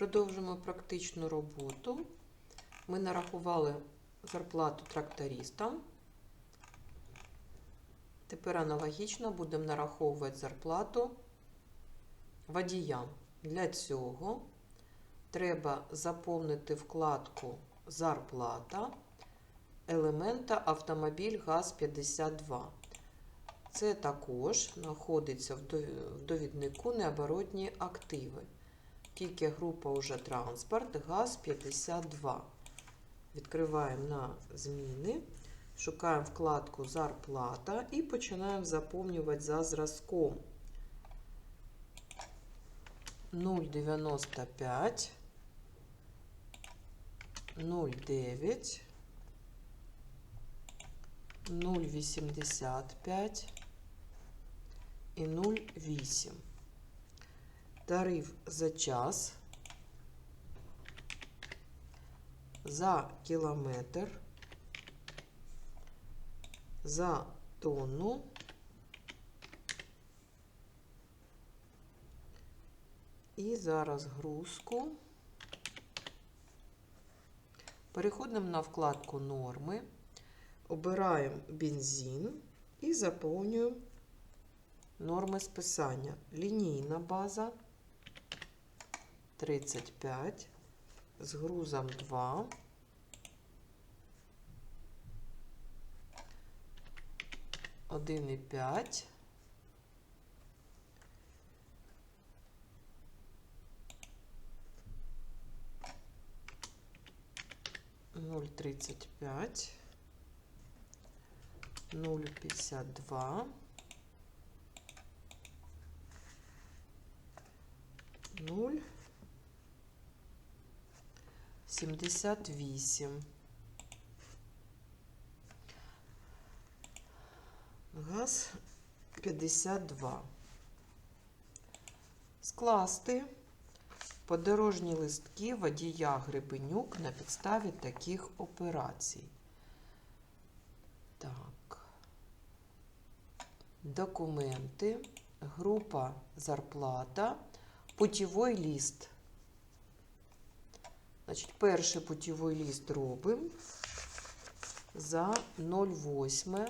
Продовжуємо практичну роботу. Ми нарахували зарплату трактористам. Тепер аналогічно будемо нараховувати зарплату водіям. Для цього треба заповнити вкладку Зарплата елемента Автомобіль ГАЗ-52. Це також знаходиться в довіднику необоротні активи. Тільки група уже транспорт, ГАЗ-52. Відкриваємо на зміни, шукаємо вкладку Зарплата і починаємо заповнювати за зразком. 0,95, 0,9, 0,85 і 0,8. Тариф за час, за кілометр, за тонну і за розгрузку. Переходимо на вкладку норми, обираємо бензин і заповнюємо норми списання. Лінійна база 35 з грузом 2. Один і п'ять. Ноль тридцать пять. Ноль пятьдесят два. Нуль. Сімдесят вісім. Газ 52. Скласти подорожні листки водія Гребенюк на підставі таких операцій. Так. Документи, група зарплата, путівий ліст. Значить, перший путівий ліст робимо за 08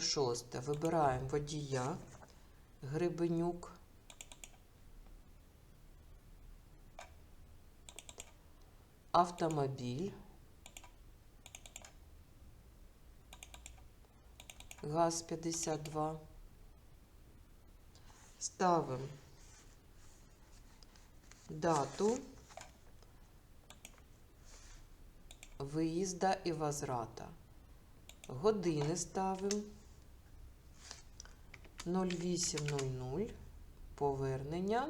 06. Вибираємо водія Грибенюк. Автомобіль. ГАЗ 52. Ставимо дату виїзда і возврата. Години ставимо 08.00 повернення.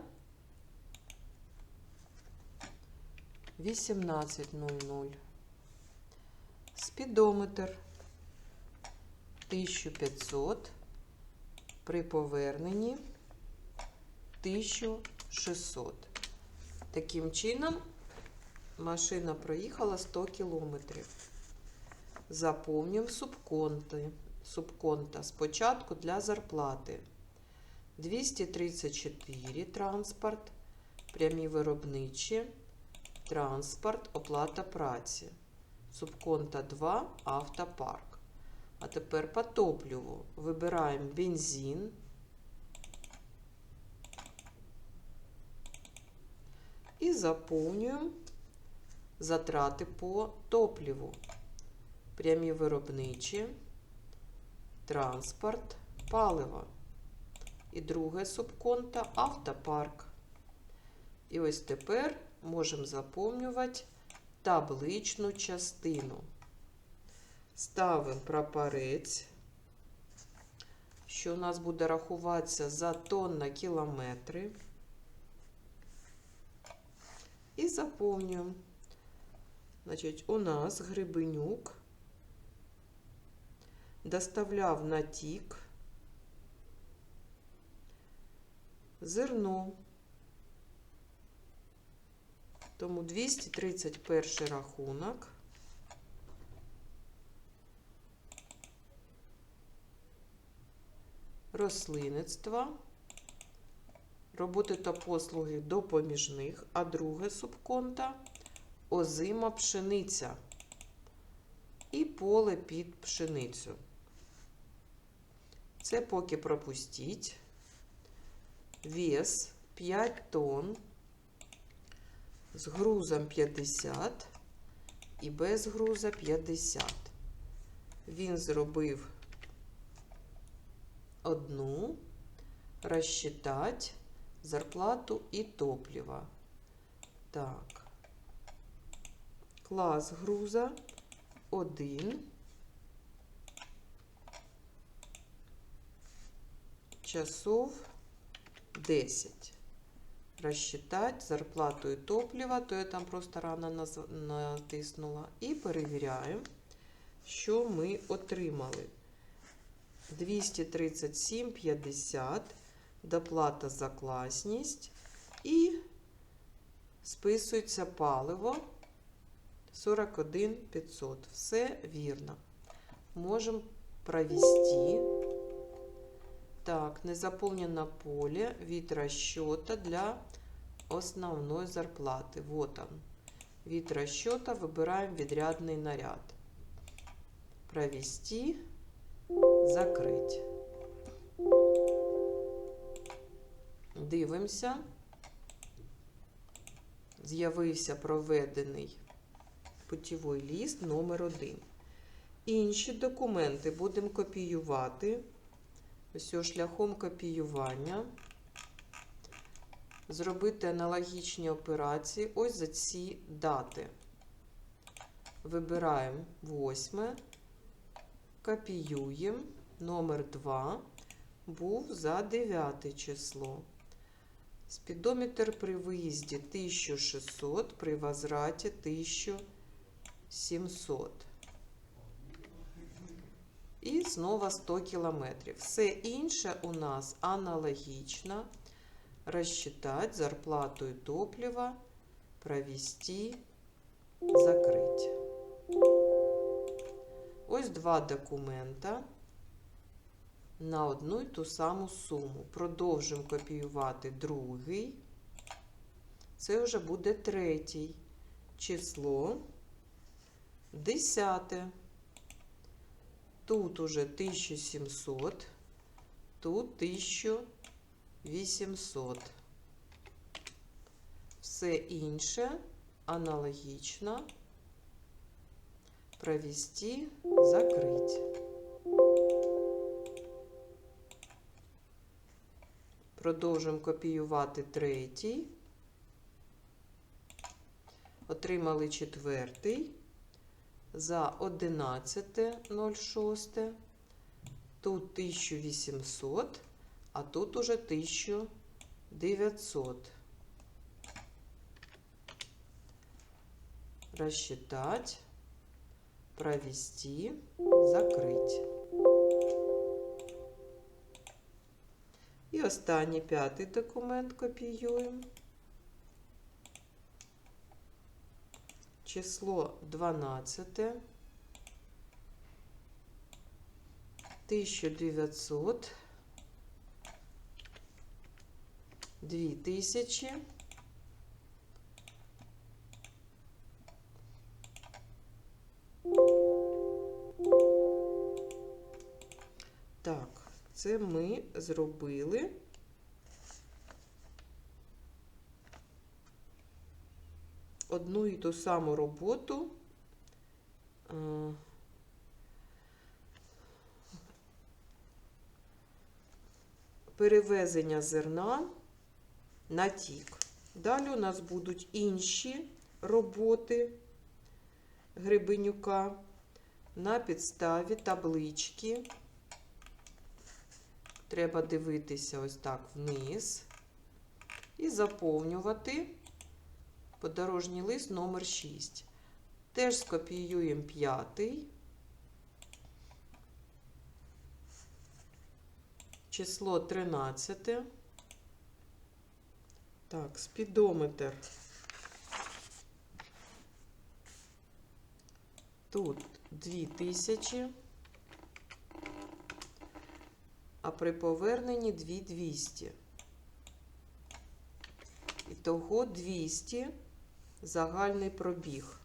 18.00 спідометр. 1500 при поверненні. 1600 таким чином машина проїхала 100 кілометрів Заповнюємо субконти. Субконта спочатку для зарплати. 234 транспорт, прямі виробничі, транспорт, оплата праці. Субконта 2 автопарк. А тепер по топливу вибираємо бензин. І заповнюємо затрати по топливу прямі виробничі, транспорт, паливо. І друге субконта автопарк. І ось тепер можемо заповнювати табличну частину. Ставимо прапорець, що у нас буде рахуватися за тонн на кілометри. І заповнюємо. Значить, у нас Грибенюк доставляв на тік зерно. Тому 231 рахунок. Рослинництва роботи та послуги допоміжних, а друге субконта озима пшениця і поле під пшеницю. Це поки пропустіть. Вес 5 тонн з грузом 50 і без груза 50. Він зробив одну, розчитать зарплату і топливо. Так. Клас груза 1. Часов 10. Рассчитать зарплату і топливо, то я там просто рано натиснула. І перевіряємо, що ми отримали. 237,50 доплата за класність і списується паливо 41 500. Все вірно. Можемо провести. Так, незаполнено поле вид расчета для основной зарплаты. Вот он. Вид расчета. Выбираем відрядний наряд. Провести. Закрить. Дивимося. З'явився проведений путівий ліст номер 1. Інші документи будемо копіювати. Ось шляхом копіювання. Зробити аналогічні операції ось за ці дати. Вибираємо 8. Копіюємо. Номер 2 був за 9 число. Спідометр при виїзді 1600, при возвраті 1700. І знову 100 кілометрів. Все інше у нас аналогічно. Рассчитать зарплату и топливо, провести, закрыть. Ось два документа на одну й ту саму суму. Продовжимо копіювати другий. Це вже буде третій. Число десяте. Тут уже 1700, тут 1800. Все інше аналогічно провести, закрыть. Продовжуємо копіювати третій. Отримали четвертий за 11.06. Тут 1800, а тут уже 1900. Рассчитать, провести, закрыть. І останній п'ятий документ копіюємо. Число 12. 1900. 2000. Так, це ми зробили. Одну і ту саму роботу. е, Перевезення зерна на тік. Далі у нас будуть інші роботи Грибенюка на підставі таблички. Треба дивитися ось так вниз і заповнювати подорожній лист номер 6. Теж скопіюємо п'ятий. Число 13. Так, спідометр. Тут 2000. А при поверненні 2200. Ітого 200 загальний пробіг.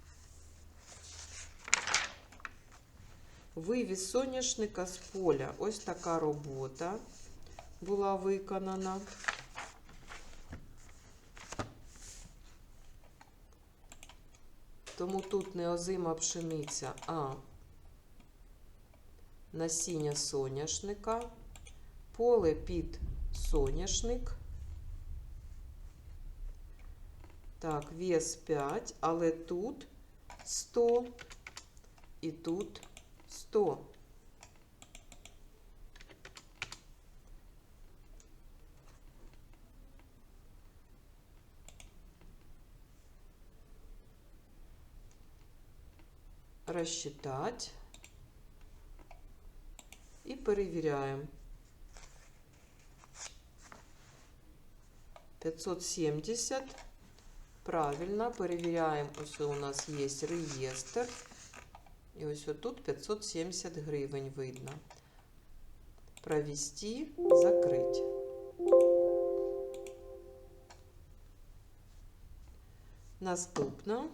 Вивіз соняшника з поля. Ось така робота була виконана. Тому тут не озима пшениця, а насіння соняшника, поле під соняшник. Так, вес 5, але тут 100 і тут 100. Рассчитать. І перевіряємо. 570. Правильно, перевіряємо. Ось у нас є реєстр. І ось отут 570 гривень видно. Провести, закрыть. Наступно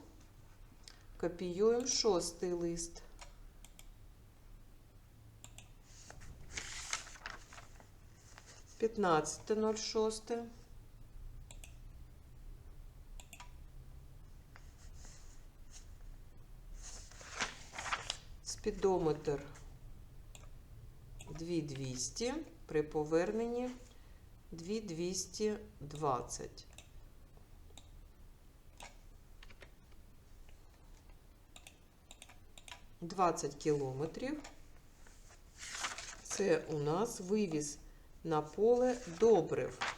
копіюємо шостий лист. П'ятнадцяте ноль шосте. Спідометр 2200 при поверненні 2220. Двадцять кілометрів. Це у нас вивіз на поле добрив.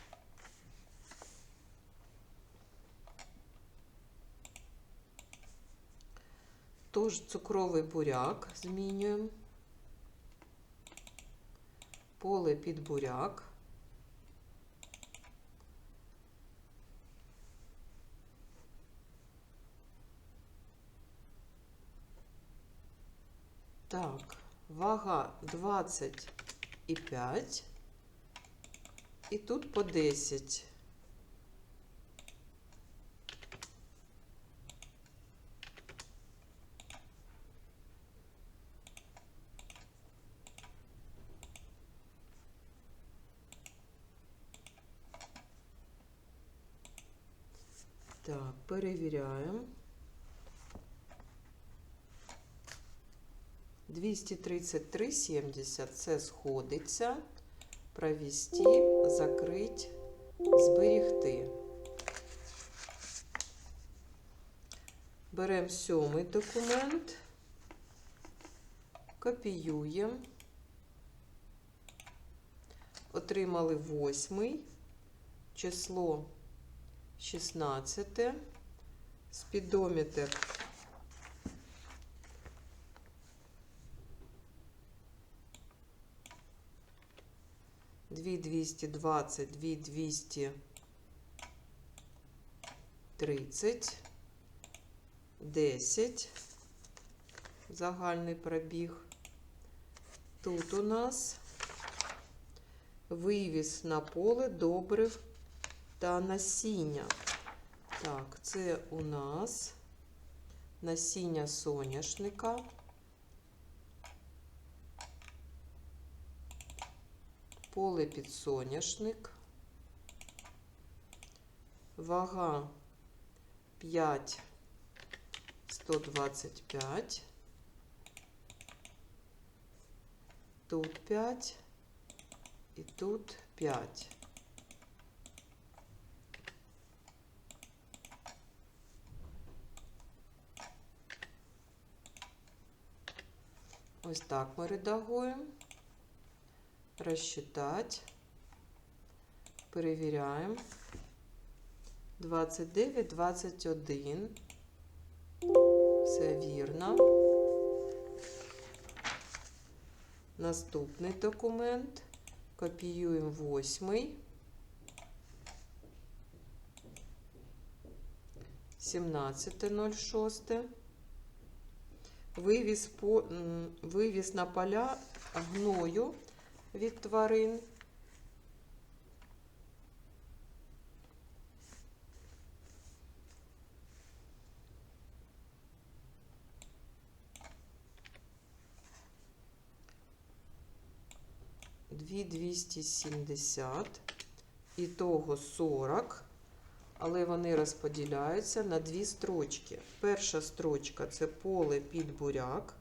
Тож цукровий буряк змінюємо. Поле під буряк. Так, вага 25 і тут по 10. Так, перевіряємо. 233,70 це сходиться. Провести, закрить, зберігти. Беремо сьомий документ, копіюємо. Отримали восьмий, число 16, спідометр дві двісті двадцять, дві двісті тридцять, десять, загальний пробіг. Тут у нас вивіз на поле добрив та насіння. Так, це у нас насіння соняшника. Поле під соняшник. Вага 5 125. Тут 5 і тут 5. Ось так ми редагуємо. Розчитати. Перевіряємо. 29, 21. Все вірно. Наступний документ. Копіюємо восьмий. 17.06. Вивіз, по, вивіз на поля гною від тварин. Дві 270, ітого 40, але вони розподіляються на дві строчки. Перша строчка це поле під буряк.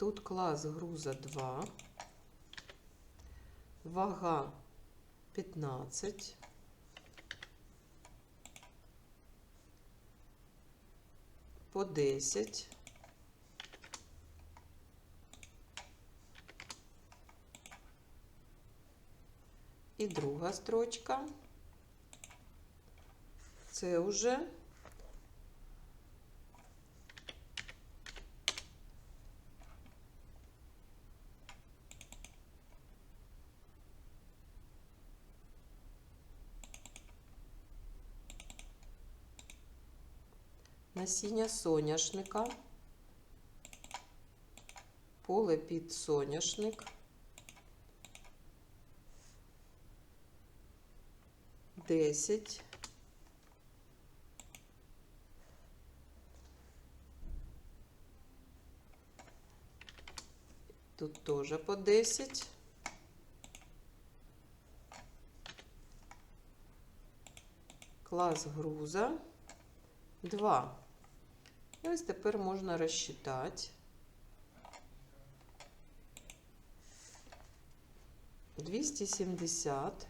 Тут клас груза 2, вага 15, по 10, і друга строчка. Це вже насіння соняшника, поле під соняшник, десять, тут теж по десять. Клас груза 2. І ось тепер можна розчитати. 270.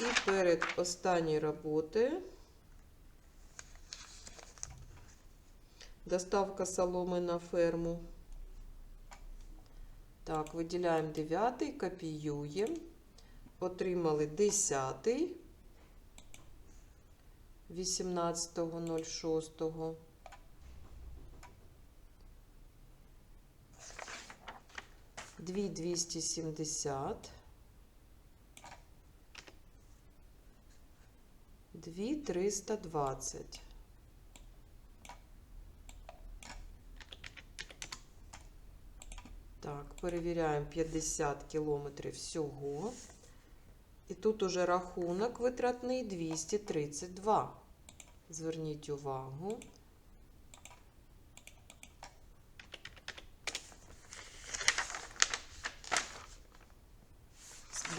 І перед останньою роботою доставка соломи на ферму. Так, виділяємо 9, копіюємо. Отримали 10, 18.06. Дві 270. Дві 320. Так, перевіряємо 50 кілометрів всього. І тут уже рахунок витратний 232. Зверніть увагу.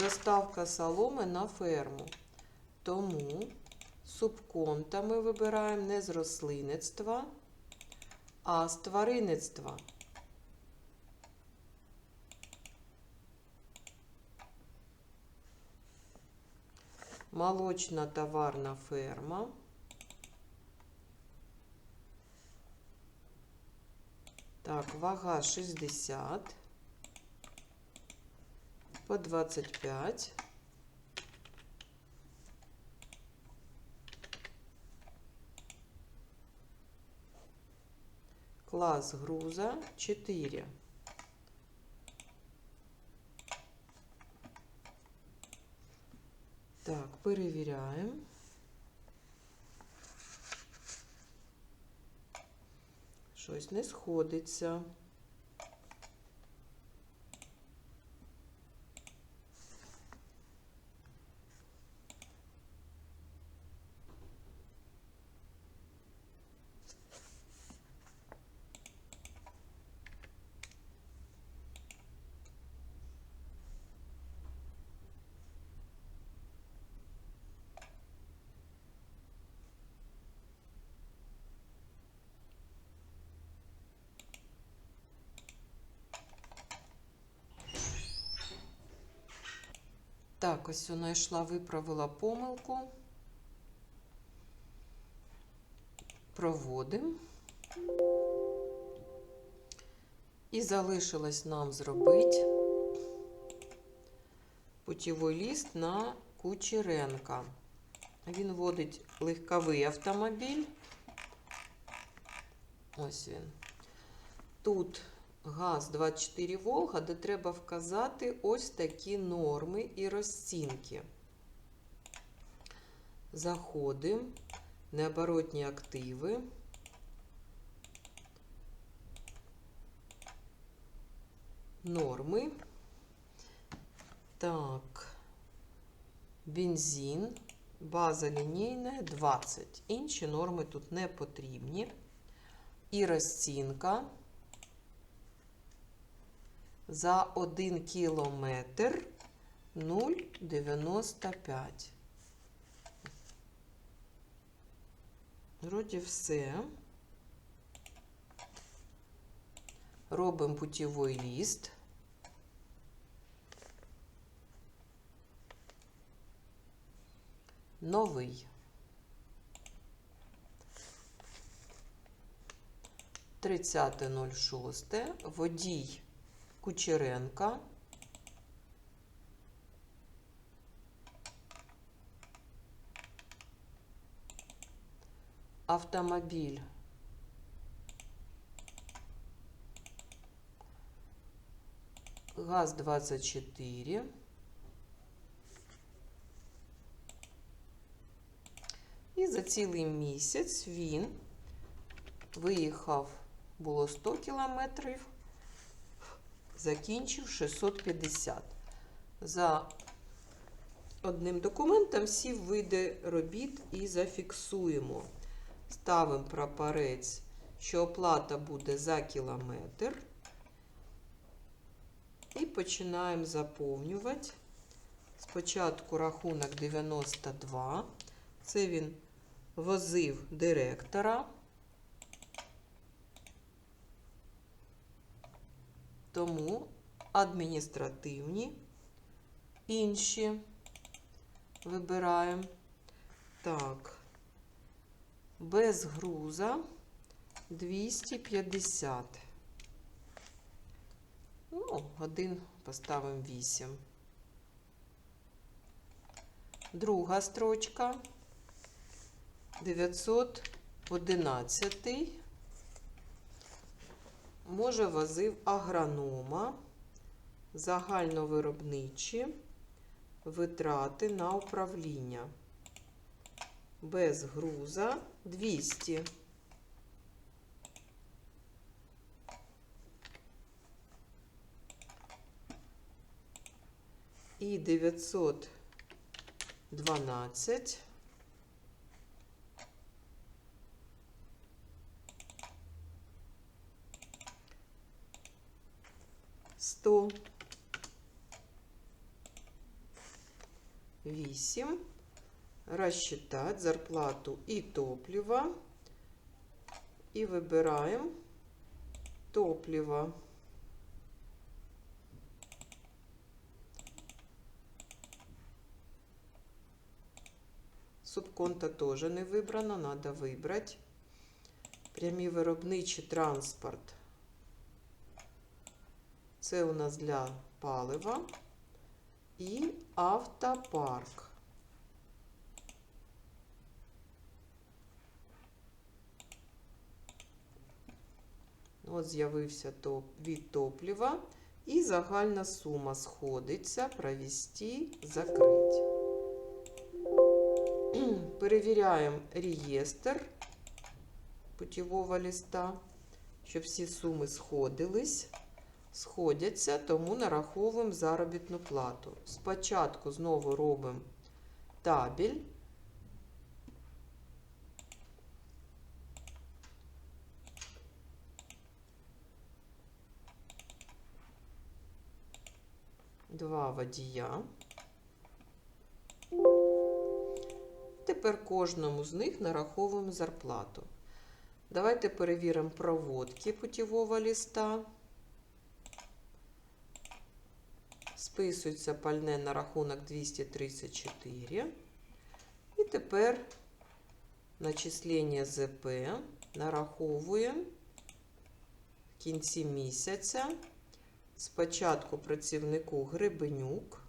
Доставка соломи на ферму. Тому субконта ми вибираємо не з рослинництва, а з тваринництва. Молочна товарна ферма. Так, вага 60 по 25. Класс груза 4. Перевіряємо. Щось не сходиться. Так, ось вона йшла, виправила помилку. Проводимо. І залишилось нам зробити путівий ліст на Кучеренка. Він водить легковий автомобіль. Ось він. Тут ГАЗ 24 Волга, де треба вказати ось такі норми і розцінки. Заходимо, необоротні активи. Норми. Так, бензин, база лінійна 20. Інші норми тут не потрібні. І розцінка за 1 кілометр 0,95. Вроді все. Робимо путівий ліст. Новий. Тридцяте ноль шосте. Водій Кучеренка. Автомобіль ГАЗ-24. І за цілий місяць він виїхав, було 100 кілометрів, закінчив 650. За одним документом всі види робіт і зафіксуємо. Ставимо прапорець, що оплата буде за кілометр. І починаємо заповнювати. Спочатку рахунок 92. Це він возив директора. Тому адміністративні інші вибираємо. Так, без груза 250. Ну, один поставимо 8. Друга строчка 911. Може, возив агронома, загальновиробничі витрати на управління. Без груза 200. І 912. Сто вісім. Рассчитать зарплату и топливо. И выбираем топливо. Субконта тоже не вибрано, надо вибрати. Прямі виробничі транспорт. Це у нас для палива і автопарк. От з'явився від топлива. І загальна сума сходиться, провести, закрити. Перевіряємо реєстр путівого листа, щоб всі суми сходились. Сходяться, тому нараховуємо заробітну плату. Спочатку знову робимо табель. Два водія. Тепер кожному з них нараховуємо зарплату. Давайте перевіримо проводки путівого листа. Списується пальне на рахунок 234. І тепер начислення ЗП нараховуємо в кінці місяця. Спочатку працівнику Гребенюк.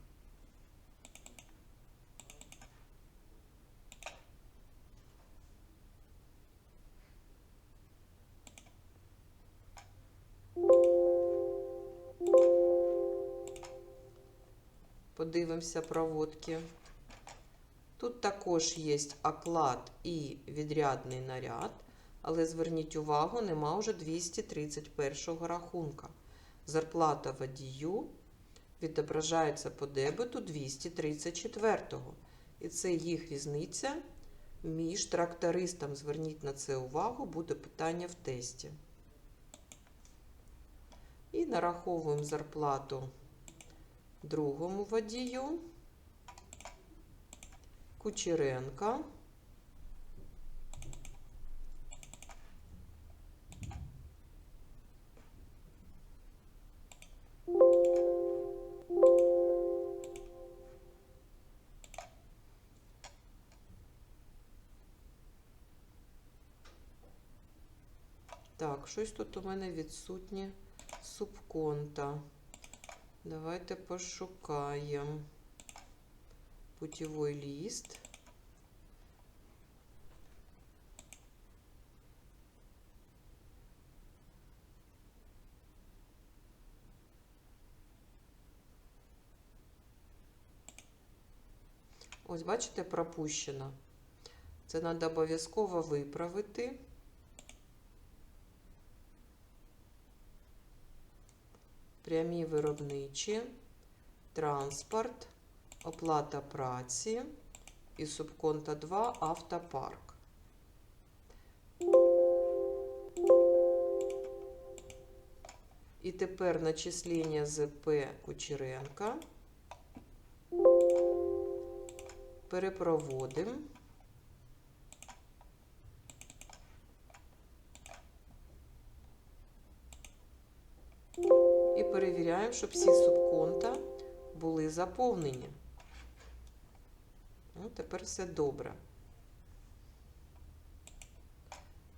Подивимося проводки. Тут також є оклад і відрядний наряд, але зверніть увагу, нема вже 231 рахунка. Зарплата водію відображається по дебету 234-го. І це їх різниця між трактористом. Зверніть на це увагу, буде питання в тесті. І нараховуємо зарплату другому водію. Кучеренка. Так, щось тут у мене відсутнє субконта. Давайте пошукаємо путевой лист. Ось, бачите, пропущено. Це треба обов'язково виправити. Прямі виробничі, транспорт, оплата праці і субконта 2 автопарк. І тепер начислення ЗП Кучеренка. Перепроводимо. І перевіряємо, щоб всі субконта були заповнені. Ну, тепер все добре.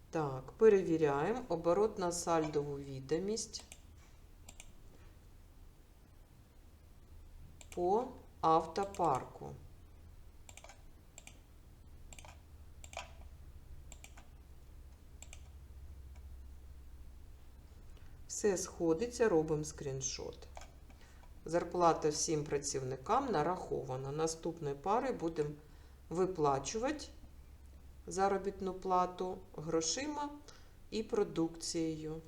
Так, перевіряємо оборот на сальдову відомість по автопарку. Все сходиться, робимо скріншот. Зарплата всім працівникам нарахована. Наступної пари будемо виплачувати заробітну плату грошима і продукцією.